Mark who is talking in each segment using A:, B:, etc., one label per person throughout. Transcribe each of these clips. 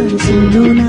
A: మనసులోనా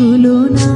A: তুলনা